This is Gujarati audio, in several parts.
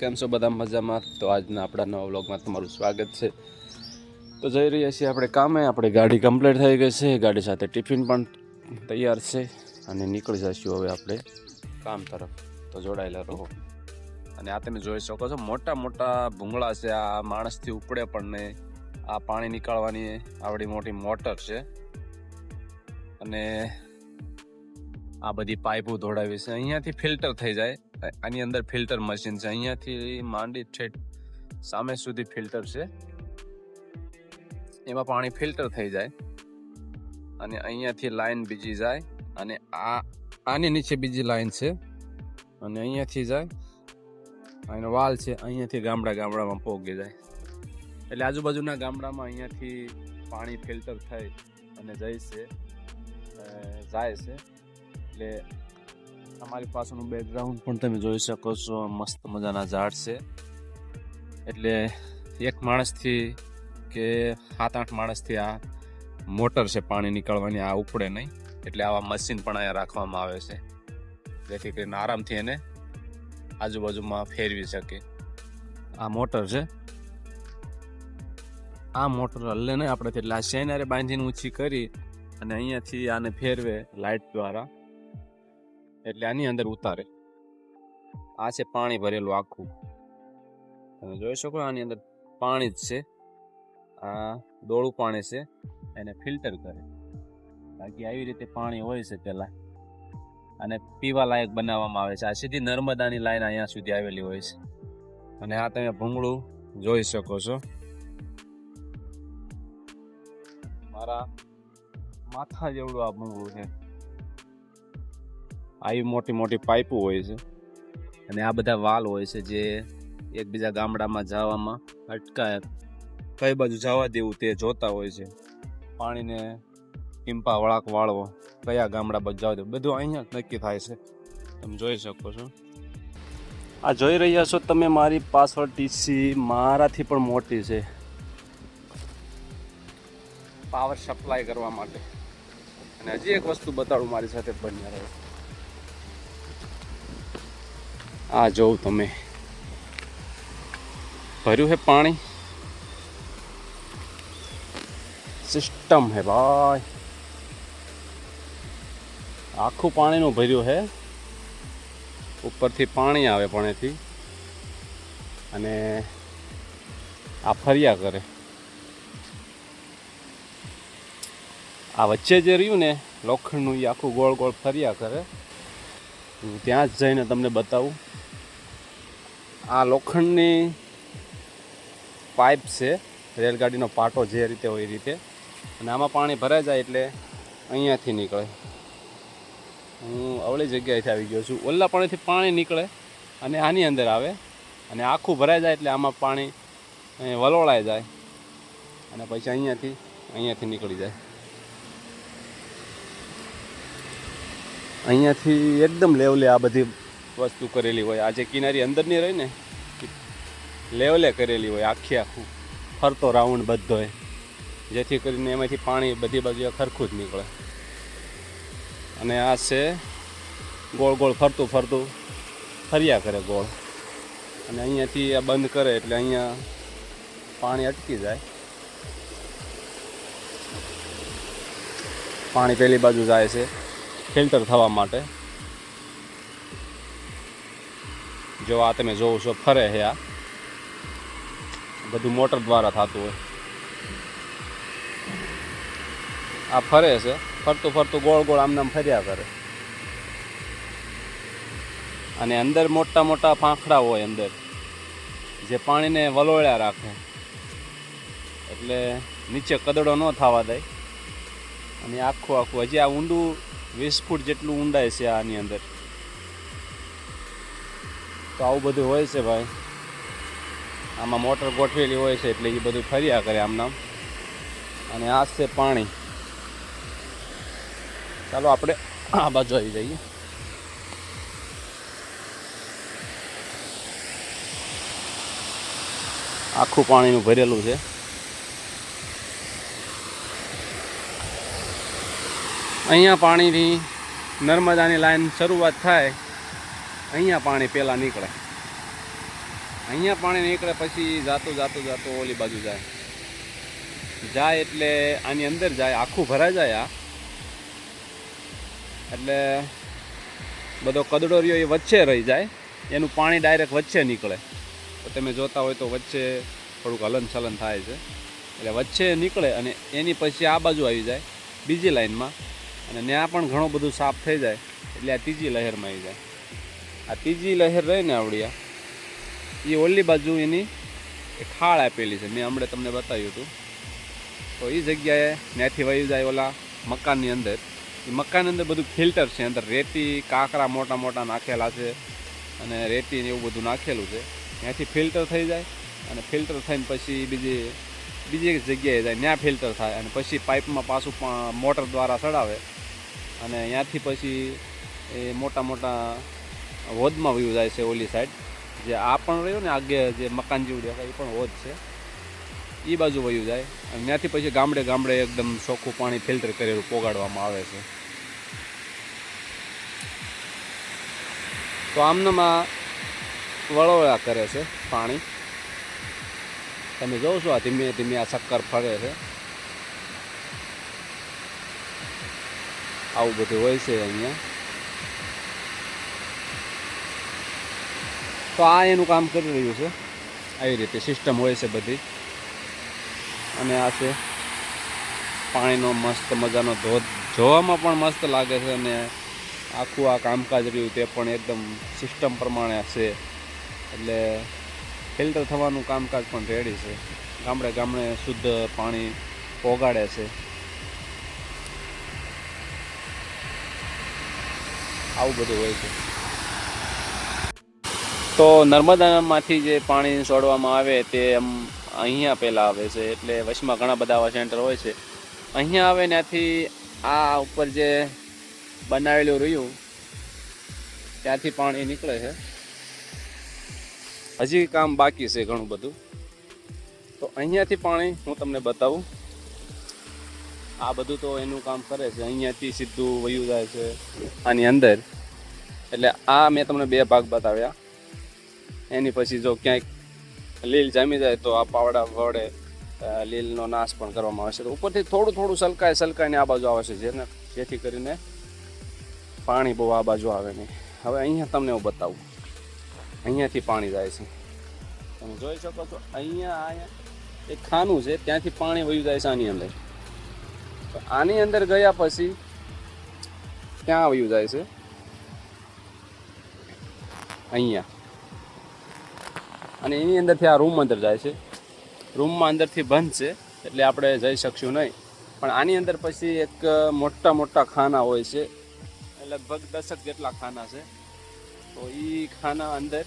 કેમ છો બધા મજામાં? તો આજના આપણા નવા વ્લોગમાં તમારું સ્વાગત છે. તો જઈ રહ્યા છીએ આપણે કામે. આપણે ગાડી કમ્પ્લીટ થઈ ગઈ છે. ગાડી સાથે ટિફિન પણ તૈયાર છે અને નીકળી જઈશું હવે આપણે કામ તરફ. તો જોડાયેલા રહો. અને આ તમે જોઈ શકો છો, મોટા મોટા ભૂંગળા છે. આ માણસથી ઉપડે પણ નહીં. આ પાણી નીકાળવાની આવડી મોટી મોટર છે. અને આ બધી પાઇપો ધોડાવી છે. અહીંયાથી ફિલ્ટર થઈ જાય. આની અંદર ફિલ્ટર મશીન છે. અહીંયાથી માંડી ઠેઠ સામે સુધી ફિલ્ટર છે. એમાં પાણી ફિલ્ટર થઈ જાય અને અહીંયાથી લાઈન બીજી જાય અને આ, આની નીચે બીજી લાઈન છે અને અહીંયાથી જાય. આનો વાલ છે, અહીંયાથી ગામડા ગામડામાં પોગી જાય. એટલે આજુબાજુના ગામડામાં અહીંયાથી પાણી ફિલ્ટર થઈ અને જાય છે જાય છે. એટલે અમારી પાસેનું બેકગ્રાઉન્ડ પણ તમે જોઈ શકો છો, મસ્ત મજાના ઝાડ છે. એટલે એક માણસથી કે સાત આઠ માણસથી આ મોટર છે પાણી નીકળવાની, આ ઉપડે નહીં. એટલે આવા મશીન પણ અહીંયા રાખવામાં આવે છે. જેથી કરીને આરામથી એને આજુબાજુમાં ફેરવી શકે. આ મોટર છે. આ મોટર હલ્લે નહીં. આપણે એટલે આ શેનારે બાંધીને ઊંચી કરી અને અહીંયાથી આને ફેરવે લાઇટ દ્વારા. એટલે આની અંદર ઉતારે. આ છે પાણી ભરેલું આખું. તમે જોઈ શકો આની અંદર પાણી જ છે. આ દોડું પાણી છે, એને ફિલ્ટર કરે. બાકી આવી રીતે પાણી હોય છે પહેલાં. અને પીવા લાયક બનાવવામાં આવે છે. આ સીધી નર્મદાની લાઈન અહીંયા સુધી આવેલી હોય છે. અને આ તમે ભૂંગળું જોઈ શકો છો. મારા માથા જેવડું આ ભૂંગળું છે. આવી મોટી મોટી પાઇપો હોય છે. અને આ બધા વાલ હોય છે જે એકબીજા ગામડામાં જવામાં અટકાય કઈ બાજુ જવા દેવું તે જોતા હોય છે. પાણીને ટીમ્પા વળાક વાળવો કયા ગામડા બાજુ જવા દેવું બધું અહીંયા નક્કી થાય છે. તમે જોઈ શકો છો. આ જોઈ રહ્યા છો તમે મારી પાછળ ટીસી મારાથી પણ મોટી છે. પાવર સપ્લાય કરવા માટે. અને હજી એક વસ્તુ બતાડું મારી સાથે બન્યા રહે. આ જોઉં તમે. ભર્યું છે પાણી? સિસ્ટમ હે ભાઈ. આખું પાણીનું ભર્યું છે ઉપરથી પાણી આવે પાણીથી. અને આ ફર્યા કરે. આ વચ્ચે જે રહ્યું ને, લોખંડનું એ આખું ગોળ ગોળ ફર્યા કરે. હું ત્યાં જ જઈને તમને બતાવું. આ લોખંડની પાઇપ છે, રેલગાડીનો પાટો જે રીતે હોય એ રીતે. અને આમાં પાણી ભરાઈ જાય એટલે અહીંયાથી નીકળે. હું અવળી જગ્યાએથી આવી ગયો છું. ઓલા પાણીથી પાણી નીકળે અને આની અંદર આવે. અને આખું ભરાઈ જાય એટલે આમાં પાણી વલોળાઈ જાય. અને પછી અહીંયાથી અહીંયાથી નીકળી જાય. અહીંયાથી એકદમ લેવલે આ બધી વસ્તુ કરેલી હોય. આજે કિનારી અંદરની રહી ને, લેવલે કરેલી હોય, આખી આખું. ફરતો રાઉન્ડ બધો હોય જેથી કરીને એમાંથી પાણી બધી બાજુ ખરખું જ નીકળે. અને આ છે ગોળ ગોળ ફરતું ફરતું ફર્યા કરે ગોળ. અને અહીંયાથી આ બંધ કરે એટલે અહીંયા પાણી અટકી જાય. પાણી પેલી બાજુ જાય છે ફિલ્ટર થવા માટે. જો આ તમે જોવો છો, ફરે છે આ. બધું મોટર દ્વારા થતું હોય. આ ફરે છે, ફરતું ફરતું ગોળ ગોળ આમનામ ફર્યા કરે. અને અંદર મોટા મોટા પાંખડા હોય અંદર, જે પાણીને વલોળ્યા રાખે. એટલે નીચે કદડો ન થવા દે. અને આખું આખું, હજી આ ઊંડું વીસ ફૂટ જેટલું ઊંડાય છે આની અંદર. તો આવું બધું હોય છે ભાઈ. આમાં મોટર ગોઠવેલી હોય છે એટલે એ બધું ફર્યા કરે આમનામ અને આ છે પાણી. ચાલો આપણે આ બાજુ આવી જઈએ. આખું પાણીનું ભરેલું છે. અહીંયા પાણીની નર્મદાની લાઈન શરૂઆત થાય. અહીંયા પાણી પહેલાં નીકળે. અહીંયા પાણી નીકળે પછી જાતું જાતું જાતું ઓલી બાજુ જાય. જાય એટલે આની અંદર જાય, આખું ભરાઈ જાય આ. એટલે બધો કદડો એ વચ્ચે રહી જાય. એનું પાણી ડાયરેક્ટ વચ્ચે નીકળે. તો તમે જોતા હોય તો વચ્ચે થોડુંક હલન ચલન થાય છે. એટલે વચ્ચે નીકળે અને એની પછી આ બાજુ આવી જાય, બીજી લાઈનમાં. અને ત્યાં પણ ઘણું બધું સાફ થઈ જાય, એટલે આ ત્રીજી લહેરમાં આવી જાય. આ ત્રીજી લહેર રહી ને આવડિયા એ ઓલી બાજુ એની ખાળ આપેલી છે, મેં હમણાં તમને બતાવ્યું હતું. તો એ જગ્યાએ ત્યાંથી વહી જાય ઓલા મકાનની અંદર. એ મકાનની અંદર બધું ફિલ્ટર છે, અંદર રેતી, કાંકરા મોટા મોટા નાખેલા છે અને રેતી ને એવું બધું નાખેલું છે. ત્યાંથી ફિલ્ટર થઈ જાય અને ફિલ્ટર થઈને પછી બીજી બીજી એક જગ્યાએ જાય, ત્યાં ફિલ્ટર થાય અને પછી પાઇપમાં પાછું પણ મોટર દ્વારા ચડાવે. અને ત્યાંથી પછી એ મોટા મોટા હોદમાં વ્યૂ જાય છે ઓલી સાઈડ જે આ પણ રહ્યું ને આગે જે મકાન જેવું દેખાય, એ પણ હોદ છે. એ બાજુ વયું જાય. અને ત્યાંથી પછી ગામડે ગામડે એકદમ ચોખ્ખું પાણી ફિલ્ટર કરેલું પોગાડવામાં આવે છે. તો આમનામાં વળોળા કરે છે પાણી. તમે જોવો છો આ ધીમે ધીમે આ શક્કર ફરે છે. આવું બધું હોય છે અહીંયા. તો આ એનું કામ કરી રહ્યું છે. આવી રીતે સિસ્ટમ હોય છે બધી. અને આ છે પાણીનો મસ્ત મજાનો ધોધ. જોવામાં પણ મસ્ત લાગે છે અને આખું આ કામકાજ રહ્યું તે પણ એકદમ સિસ્ટમ પ્રમાણે છે. એટલે ફિલ્ટર થવાનું કામકાજ પણ રેડી છે. ગામડે ગામડે શુદ્ધ પાણી ઓગાડે છે. આવું બધું હોય છે. તો નર્મદામાંથી જે પાણી છોડવામાં આવે તે એમ અહીંયા પહેલાં આવે છે, એટલે વચમાં ઘણા બધા આવા સેન્ટર હોય છે. અહીંયા આવે ત્યાંથી આ ઉપર જે બનાવેલું રહ્યું, ત્યાંથી પાણી નીકળે છે. હજી કામ બાકી છે ઘણું બધું. તો અહીંયાથી પાણી હું તમને બતાવું. આ બધું તો એનું કામ કરે છે, અહીંયાથી સીધું વયું જાય છે આની અંદર. એટલે આ મેં તમને બે ભાગ બતાવ્યા. એની પછી જો ક્યાંક લીલ જામી જાય તો આ પાવડા વડે લીલનો નાશ પણ કરવામાં આવે છે. તો ઉપરથી થોડું થોડું સલકાય સલકાઈને આ બાજુ આવે છે, જેને જેથી કરીને પાણી બહુ આ બાજુ આવે નહીં. હવે અહીંયા તમને હું બતાવું. અહીંયાથી પાણી જાય છે. તમે જોઈ શકો છો, અહીંયા અહીંયા એક ખાનું છે, ત્યાંથી પાણી વયું જાય છે આની અંદર. આની અંદર ગયા પછી ક્યાં વયું જાય છે? અહીંયા. અને એની અંદરથી આ રૂમ અંદર જાય છે. રૂમમાં અંદરથી બંધ છે, એટલે આપણે જઈ શકશું નહીં. પણ આની અંદર પછી એક મોટા મોટા ખાના હોય છે. લગભગ દસક જેટલા ખાના છે. તો એ ખાના અંદર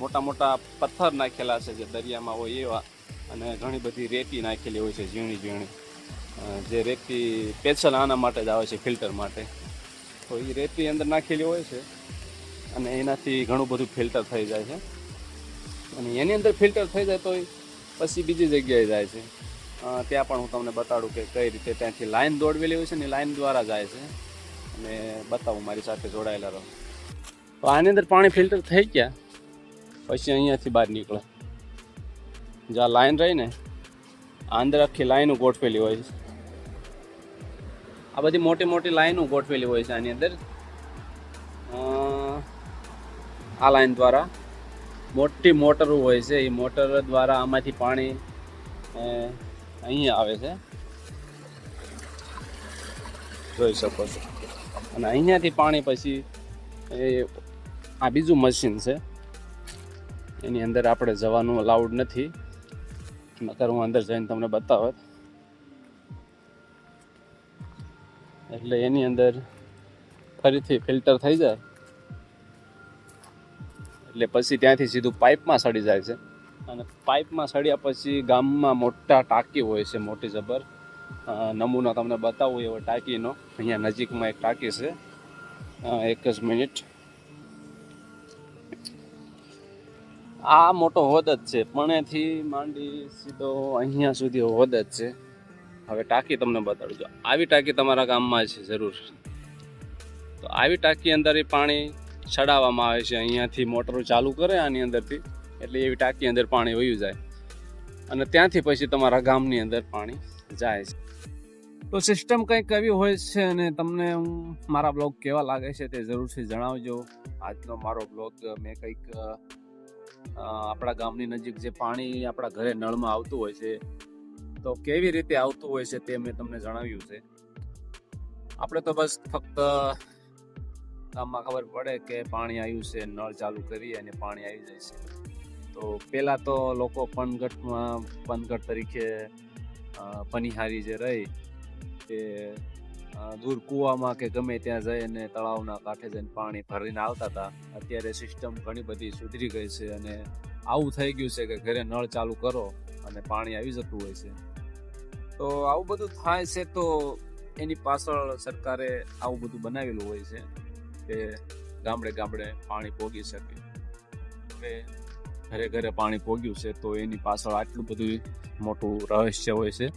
મોટા મોટા પથ્થર નાખેલા છે જે દરિયામાં હોય એવા, અને ઘણી બધી રેતી નાખેલી હોય છે ઝીણી ઝીણી. જે રેતી સ્પેશિયલ આના માટે જ આવે છે, ફિલ્ટર માટે. તો એ રેતી અંદર નાખેલી હોય છે, અને એનાથી ઘણું બધું ફિલ્ટર થઈ જાય છે. અને એની અંદર ફિલ્ટર થઈ જાય તો પછી બીજી જગ્યાએ જાય છે. ત્યાં પણ હું તમને બતાડું કે કઈ રીતે ત્યાંથી લાઈન દોડવેલી હોય છે ને લાઈન દ્વારા જાય છે. અને બતાવું મારી સાથે જોડાયેલા રહો. તો આની અંદર પાણી ફિલ્ટર થઈ ગયા, પછી અહીંયાથી બહાર નીકળે. જ્યાં લાઈન રહી ને અંદર આખી લાઈનો ગોઠવેલી હોય છે. આ બધી મોટી મોટી લાઈનો ગોઠવેલી હોય છે આની અંદર. આ લાઈન દ્વારા મોટી મોટરો હોય છે એ મોટર દ્વારા આમાંથી પાણી અહીં અહીંયા આવે છે. જોઈ શકો છો. અને અહીંયાથી પાણી પછી એ આ બીજું મશીન છે. એની અંદર આપણે જવાનું અલાઉડ નથી. નકર હું અંદર જઈને તમને બતાવત. એટલે એની અંદર ફરીથી ફિલ્ટર થઈ જાય. એટલે પછી ત્યાંથી સીધું પાઇપમાં સડી જાય છે. અને પાઇપમાં સડ્યા પછી ગામમાં મોટા ટાંકી હોય છે, મોટી જબર. નમૂનો તમને બતાવું એવો ટાંકીનો. અહીંયા નજીકમાં એક ટાંકી છે. એક જ મિનિટ. આ મોટો હોદ જ છે. પણેથી માંડી સીધો અહીંયા સુધી હોદ જ છે. હવે ટાંકી તમને બતાડું. છું આવી ટાંકી તમારા ગામમાં છે, જરૂર. તો આવી ટાંકી અંદર એ પાણી ચડાવવામાં આવે છે. અહીંયાથી મોટરો ચાલુ કરે આની અંદરથી. એટલે એવી ટાંકી અંદર પાણી વયું જાય. અને ત્યાંથી પછી તમારા ગામની અંદર પાણી જાય છે. તો સિસ્ટમ કંઈક એવી હોય છે અને તમને હું મારા બ્લોગ કેવા લાગે છે તે જરૂરથી જણાવજો. આજનો મારો બ્લોગ મેં કંઈક આપણા ગામની નજીક જે પાણી આપણા ઘરે નળમાં આવતું હોય છે, તો કેવી રીતે આવતું હોય છે તે મેં તમને જણાવ્યું છે. આપણે તો બસ ફક્ત ગામમાં ખબર પડે કે પાણી આવ્યું છે, નળ ચાલુ કરીએ અને પાણી આવી જાય છે. તો પહેલાં તો લોકો પનગટમાં પનગટ તરીકે પનિહારી જે રહી તે દૂર કૂવામાં કે ગમે ત્યાં જઈને તળાવના કાંઠે જઈને પાણી ભરીને આવતા હતા. અત્યારે સિસ્ટમ ઘણી બધી સુધરી ગઈ છે અને આવું થઈ ગયું છે કે ઘરે નળ ચાલુ કરો અને પાણી આવી જતું હોય છે. તો આવું બધું થાય છે તો એની પાછળ સરકારે આવું બધું બનાવેલું હોય છે. કે ગામડે ગામડે પાણી પોગી શકે. હવે ઘરે ઘરે પાણી પોગ્યું છે, તો એની પાછળ આટલું બધું મોટું રહસ્ય હોય છે.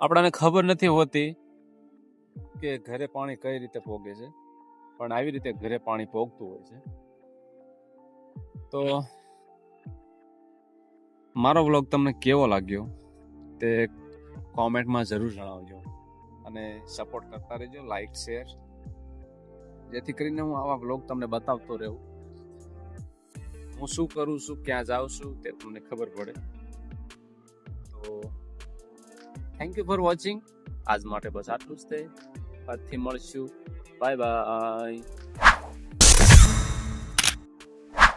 આપણાને ખબર નથી હોતી કે ઘરે પાણી કઈ રીતે પોગે છે, પણ આવી રીતે ઘરે પાણી પોગતું હોય છે. તો મારો વ્લોગ તમને કેવો લાગ્યો તે કોમેન્ટમાં જરૂર જણાવજો અને સપોર્ટ કરતા રહેજો લાઈક શેર જેથી કરીને હું આવા બ્લોગ તમને બતાવતો રહું હું શું કરું છું, ક્યાં જાઉં છું, તે તમને ખબર પડે. તો થેન્ક યુ ફોર વોચિંગ આજ માટે બસ આટલું જ તે. આજથી મળશું. Bye bye